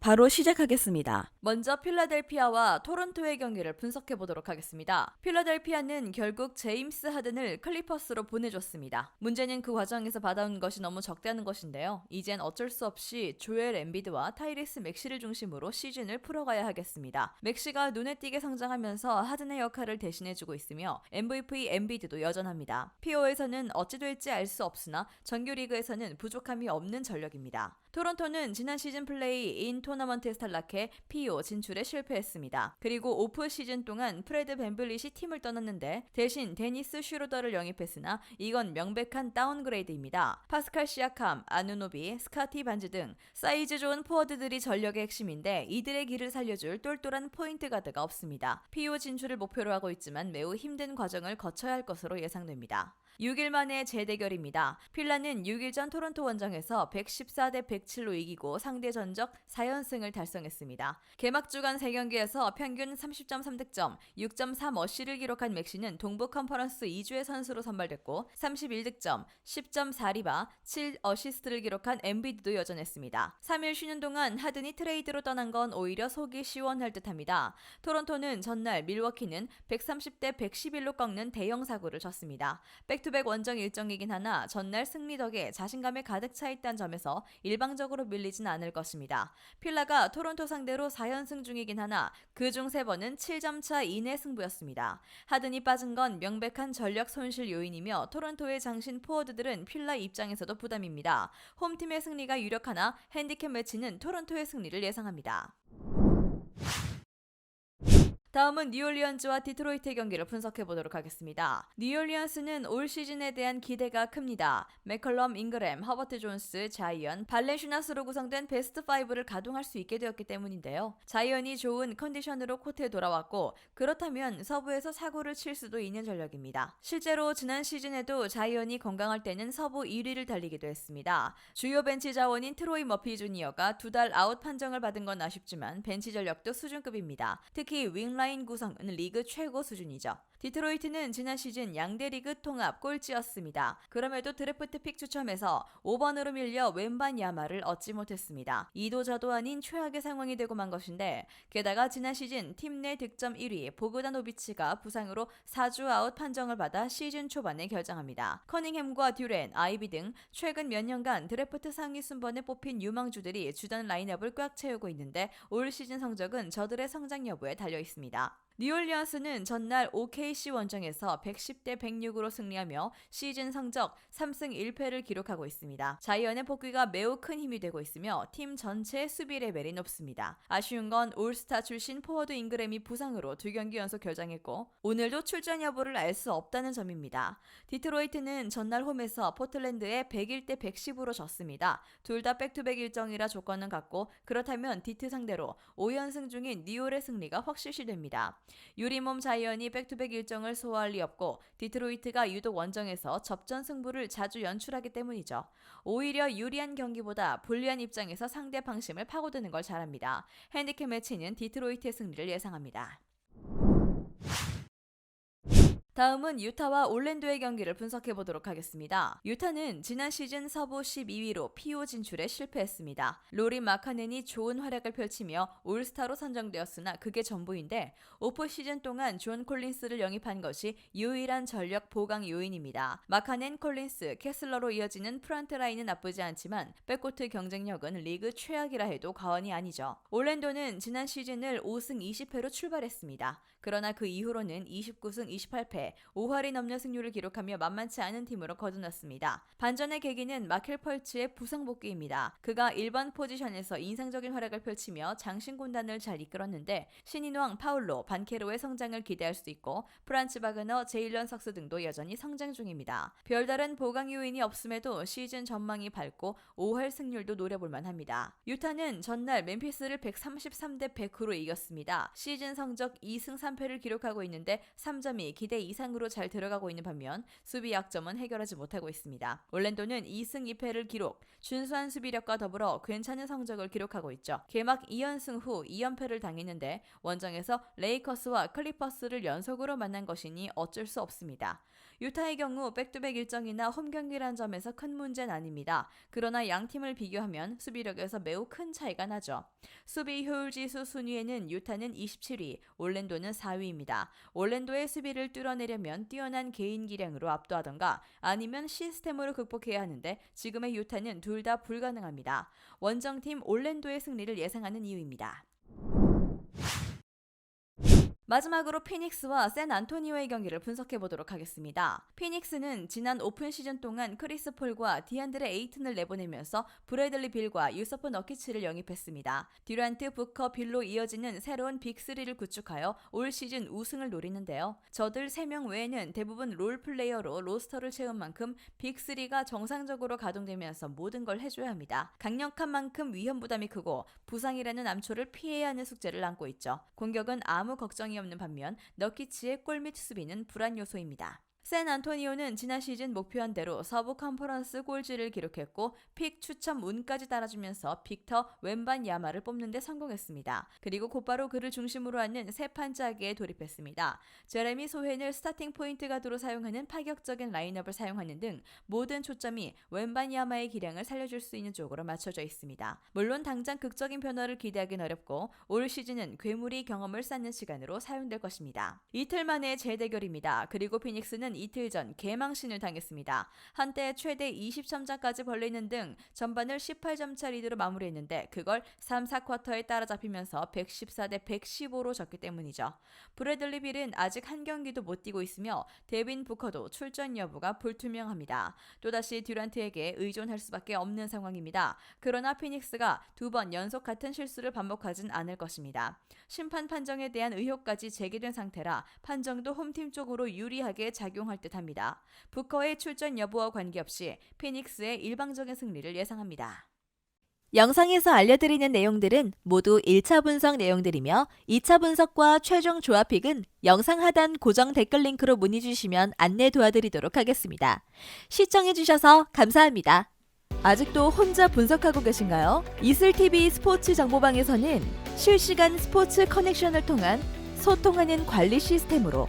바로 시작하겠습니다. 먼저 필라델피아와 토론토의 경기를 분석해 보도록 하겠습니다. 필라델피아는 결국 제임스 하든을 클리퍼스로 보내줬습니다. 문제는 그 과정에서 받아온 것이 너무 적다는 것인데요. 이젠 어쩔 수 없이 조엘 엠비드와 타이리스 맥시를 중심으로 시즌을 풀어가야 하겠습니다. 맥시가 눈에 띄게 성장하면서 하든의 역할을 대신해주고 있으며 MVP 엠비드도 여전합니다. PO에서는 어찌 될지 알 수 없으나 정규리그에서는 부족함이 없는 전력입니다. 토론토는 지난 시즌 플레이 인 토너먼트에 탈락해 PO 진출에 실패했습니다. 그리고 오프 시즌 동안 프레드 벤블릿이 팀을 떠났는데 대신 데니스 슈로더를 영입했으나 이건 명백한 다운그레이드입니다. 파스칼 시아캄, 아누노비, 스카티 반즈 등 사이즈 좋은 포워드들이 전력의 핵심인데 이들의 길을 살려줄 똘똘한 포인트 가드가 없습니다. PO 진출을 목표로 하고 있지만 매우 힘든 과정을 거쳐야 할 것으로 예상됩니다. 6일 만의 재대결입니다. 필라는 6일 전 토론토 원정에서 114대 107로 이기고 상대 전적 4연승을 달성했습니다. 개막 주간 3경기에서 평균 30.3득점, 6.3 어시를 기록한 맥시는 동부 컨퍼런스 2주의 선수로 선발됐고 31득점, 10.4리바, 7 어시스트를 기록한 엠비드도 여전했습니다. 3일 쉬는 동안 하든이 트레이드로 떠난 건 오히려 속이 시원할 듯합니다. 토론토는 전날 밀워키는 130대 111로 꺾는 대형 사고를 쳤습니다. 백투 백 원정 일정이긴 하나 전날 승리 덕에 자신감에 가득 차 있다는 점에서 일방적으로 밀리진 않을 것입니다. 필라가 토론토 상대로 4연승 중이긴 하나 그중 3번은 7점 차 이내 승부였습니다. 하든이 빠진 건 명백한 전력 손실 요인이며 토론토의 장신 포워드들은 필라 입장에서도 부담입니다. 홈팀의 승리가 유력하나 핸디캡 매치는 토론토의 승리를 예상합니다. 다음은 뉴올리언즈와 디트로이트의 경기를 분석해 보도록 하겠습니다. 뉴올리언스는 올 시즌에 대한 기대가 큽니다. 맥컬럼, 잉그램, 허버트 존스, 자이언, 발렌슈나스로 구성된 베스트 5를 가동할 수 있게 되었기 때문인데요. 자이언이 좋은 컨디션으로 코트에 돌아왔고 그렇다면 서부에서 사고를 칠 수도 있는 전력입니다. 실제로 지난 시즌에도 자이언이 건강할 때는 서부 1위를 달리기도 했습니다. 주요 벤치 자원인 트로이 머피 주니어가 두 달 아웃 판정을 받은 건 아쉽지만 벤치 전력도 수준급입니다. 특히 윙 라인 구성은 리그 최고 수준이죠. 디트로이트는 지난 시즌 양대 리그 통합 꼴찌였습니다. 그럼에도 드래프트 픽 추첨에서 5번으로 밀려 왼반 야마를 얻지 못했습니다. 이도 저도 아닌 최악의 상황이 되고 만 것인데 게다가 지난 시즌 팀 내 득점 1위 보그다노비치가 부상으로 4주 아웃 판정을 받아 시즌 초반에 결정합니다. 커닝햄과 듀렌, 아이비 등 최근 몇 년간 드래프트 상위 순번에 뽑힌 유망주들이 주전 라인업을 꽉 채우고 있는데 올 시즌 성적은 저들의 성장 여부에 달려 있습니다. 뉴올리언스는 전날 OKC 원정에서 110대 106으로 승리하며 시즌 성적 3승 1패를 기록하고 있습니다. 자이언의 복귀가 매우 큰 힘이 되고 있으며 팀 전체의 수비 레벨이 높습니다. 아쉬운 건 올스타 출신 포워드 잉그램이 부상으로 두 경기 연속 결장했고 오늘도 출전 여부를 알 수 없다는 점입니다. 디트로이트는 전날 홈에서 포틀랜드에 101대 110으로 졌습니다. 둘 다 백투백 일정이라 조건은 같고 그렇다면 디트 상대로 5연승 중인 뉴올의 승리가 확실시 됩니다. 유리몸 자이언이 백투백 일정을 소화할 리 없고 디트로이트가 유독 원정에서 접전 승부를 자주 연출하기 때문이죠. 오히려 유리한 경기보다 불리한 입장에서 상대 방심을 파고드는 걸 잘합니다. 핸디캡 매치는 디트로이트의 승리를 예상합니다. 다음은 유타와 올랜도의 경기를 분석해 보도록 하겠습니다. 유타는 지난 시즌 서부 12위로 PO 진출에 실패했습니다. 로리 마카넨이 좋은 활약을 펼치며 올스타로 선정되었으나 그게 전부인데 오프 시즌 동안 존 콜린스를 영입한 것이 유일한 전력 보강 요인입니다. 마카넨, 콜린스, 캐슬러로 이어지는 프런트 라인은 나쁘지 않지만 백코트 경쟁력은 리그 최악이라 해도 과언이 아니죠. 올랜도는 지난 시즌을 5승 20패로 출발했습니다. 그러나 그 이후로는 29승 28패, 5할이 넘는 승률을 기록하며 만만치 않은 팀으로 거듭났습니다. 반전의 계기는 마켈 펄츠의 부상 복귀입니다. 그가 1번 포지션에서 인상적인 활약을 펼치며 장신 군단을 잘 이끌었는데 신인왕 파울로, 반케로의 성장을 기대할 수 있고 프란츠 바그너, 제일런 석스 등도 여전히 성장 중입니다. 별다른 보강 요인이 없음에도 시즌 전망이 밝고 5할 승률도 노려볼 만합니다. 유타는 전날 멤피스를 133대 109로 이겼습니다. 시즌 성적 2승 3패를 기록하고 있는데 3점이 기대 이상으로 잘 들어가고 있는 반면 수비 약점은 해결하지 못하고 있습니다. 올랜도는 2승 2패를 기록, 준수한 수비력과 더불어 괜찮은 성적을 기록하고 있죠. 개막 2연승 후 2연패를 당했는데 원정에서 레이커스와 클리퍼스를 연속으로 만난 것이니 어쩔 수 없습니다. 유타의 경우 백투백 일정이나 홈 경기란 점에서 큰 문제는 아닙니다. 그러나 양 팀을 비교하면 수비력에서 매우 큰 차이가 나죠. 수비 효율 지수 순위에는 유타는 27위, 올랜도는 4위입니다. 올랜도의 수비를 뚫어내려면 뛰어난 개인 기량으로 압도하던가 아니면 시스템으로 극복해야 하는데 지금의 유타는 둘 다 불가능합니다. 원정팀 올랜도의 승리를 예상하는 이유입니다. 마지막으로 피닉스와 샌 안토니오의 경기를 분석해 보도록 하겠습니다. 피닉스는 지난 오픈 시즌 동안 크리스 폴과 디안드레 에이튼을 내보내면서 브래들리 빌과 유서프 너키츠를 영입했습니다. 듀란트, 부커, 빌로 이어지는 새로운 빅3를 구축하여 올 시즌 우승을 노리는데요. 저들 3명 외에는 대부분 롤 플레이어로 로스터를 채운 만큼 빅3가 정상적으로 가동되면서 모든 걸 해줘야 합니다. 강력한 만큼 위험 부담이 크고 부상이라는 암초를 피해야 하는 숙제를 안고 있죠. 공격은 아무 걱정이 없는 반면 너키치의 골밑 수비는 불안 요소입니다. 샌 안토니오는 지난 시즌 목표한 대로 서부 컨퍼런스 꼴찌를 기록했고 픽 추첨 운까지 따라주면서 빅터 왼반 야마를 뽑는 데 성공했습니다. 그리고 곧바로 그를 중심으로 하는 새 판짜기에 돌입했습니다. 제레미 소헨을 스타팅 포인트 가드로 사용하는 파격적인 라인업을 사용하는 등 모든 초점이 왼반 야마의 기량을 살려줄 수 있는 쪽으로 맞춰져 있습니다. 물론 당장 극적인 변화를 기대하기는 어렵고 올 시즌은 괴물이 경험을 쌓는 시간으로 사용될 것입니다. 이틀 만의 재대결입니다. 그리고 피닉스는 이틀 전 개망신을 당했습니다. 한때 최대 20점차까지 벌리는 등 전반을 18점 차 리드로 마무리했는데 그걸 3, 4쿼터에 따라잡히면서 114대 115로 졌기 때문이죠. 브래들리 빌은 아직 한 경기도 못 뛰고 있으며 데빈 부커도 출전 여부가 불투명합니다. 또다시 듀란트에게 의존할 수밖에 없는 상황입니다. 그러나 피닉스가 두 번 연속 같은 실수를 반복하진 않을 것입니다. 심판 판정에 대한 의혹까지 제기된 상태라 판정도 홈팀 쪽으로 유리하게 작용 할 듯합니다. 부커의 출전 여부와 관계없이 피닉스의 일방적인 승리를 예상합니다. 영상에서 알려드리는 내용들은 모두 1차 분석 내용들이며 2차 분석과 최종 조합픽은 영상 하단 고정 댓글 링크로 문의 주시면 안내 도와드리도록 하겠습니다. 시청해주셔서 감사합니다. 아직도 혼자 분석하고 계신가요? 이슬TV 스포츠 정보방에서는 실시간 스포츠 커넥션을 통한 소통하는 관리 시스템으로